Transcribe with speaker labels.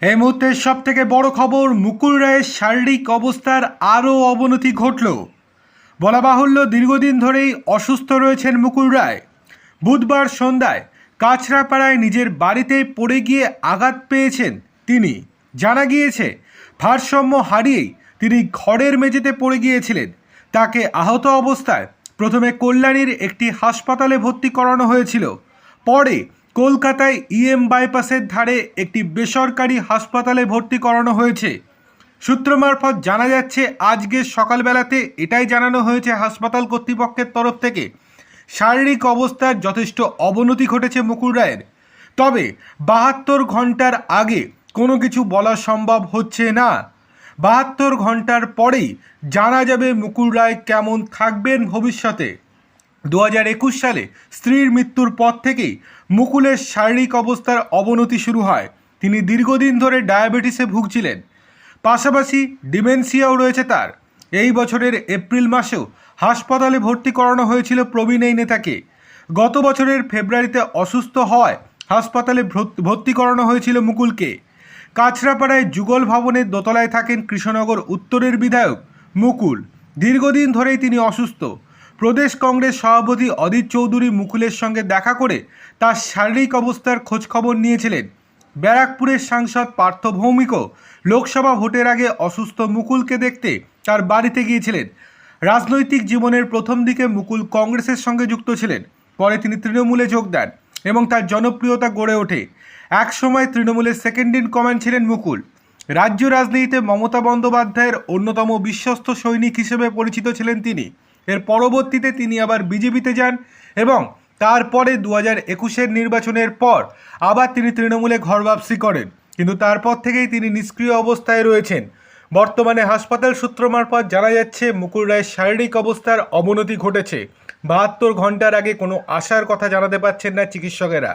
Speaker 1: এই মুহূর্তের সব থেকে বড় খবর, মুকুল রায়ের শারীরিক অবস্থার আরও অবনতি ঘটল। বলা বাহুল্য, দীর্ঘদিন ধরেই অসুস্থ রয়েছেন মুকুল রায়। বুধবার সন্ধ্যায় কাছড়াপাড়ায় নিজের বাড়িতে পড়ে গিয়ে আঘাত পেয়েছেন তিনি। জানা গিয়েছে, ভারসাম্য হারিয়েই তিনি ঘরের মেঝেতে পড়ে গিয়েছিলেন। তাকে আহত অবস্থায় প্রথমে কল্যাণীর একটি হাসপাতালে ভর্তি করানো হয়েছিল। পরে কলকাতায় ইএম বাইপাসের ধারে একটি বেসরকারি হাসপাতালে ভর্তি করানো হয়েছে। সূত্র মারফত জানা যাচ্ছে আজকে সকালবেলাতে এটাই জানানো হয়েছে হাসপাতাল কর্তৃপক্ষের তরফ থেকে। শারীরিক অবস্থার যথেষ্ট অবনতি ঘটেছে মুকুল রায়ের। তবে বাহাত্তর ঘণ্টার আগে কোনো কিছু বলা সম্ভব হচ্ছে না। বাহাত্তর ঘণ্টার পরেই জানা যাবে মুকুল রায় কেমন থাকবেন ভবিষ্যতে। দু একুশ সালে স্ত্রীর মৃত্যুর পর থেকেই মুকুলের শারীরিক অবস্থার অবনতি শুরু হয়। তিনি দীর্ঘদিন ধরে ডায়াবেটিসে ভুগছিলেন। পাশাপাশি ডিমেনশিয়াও রয়েছে তার। এই বছরের এপ্রিল মাসেও হাসপাতালে ভর্তি করানো হয়েছিল প্রবীণ এই নেতাকে। গত বছরের ফেব্রুয়ারিতে অসুস্থ হওয়ায় হাসপাতালে ভর্তি করানো হয়েছিল মুকুলকে। কাছড়াপাড়ায় যুগল ভবনের দোতলায় থাকেন কৃষ্ণনগর উত্তরের বিধায়ক মুকুল। দীর্ঘদিন ধরেই তিনি অসুস্থ। প্রদেশ কংগ্রেস সভাপতি অদিত চৌধুরী মুকুলের সঙ্গে দেখা করে তার শারীরিক অবস্থার খোঁজখবর নিয়েছিলেন। ব্যারাকপুরের সাংসদ পার্থ ভৌমিকও লোকসভা ভোটের আগে অসুস্থ মুকুলকে দেখতে তার বাড়িতে গিয়েছিলেন। রাজনৈতিক জীবনের প্রথম দিকে মুকুল কংগ্রেসের সঙ্গে যুক্ত ছিলেন। পরে তিনি তৃণমূলে যোগ দেন এবং তার জনপ্রিয়তা গড়ে ওঠে। একসময় তৃণমূলের সেকেন্ড ইন কমান্ড ছিলেন মুকুল। রাজ্য রাজনীতিতে মমতা বন্দ্যোপাধ্যায়ের অন্যতম বিশ্বস্ত সৈনিক হিসেবে পরিচিত ছিলেন তিনি। এর পরবর্তীতে তিনি আবার বিজেপিতে যান এবং তারপরে দু হাজার একুশের নির্বাচনের পর আবার তিনি তৃণমূলে ঘর বাপসি করেন। কিন্তু তারপর থেকেই তিনি নিষ্ক্রিয় অবস্থায় রয়েছেন। বর্তমানে হাসপাতাল সূত্র মারফত জানা যাচ্ছে, মুকুল রায়ের শারীরিক অবস্থার অবনতি ঘটেছে। বাহাত্তর ঘণ্টার আগে কোনো আশার কথা জানাতে পারছেন না চিকিৎসকেরা।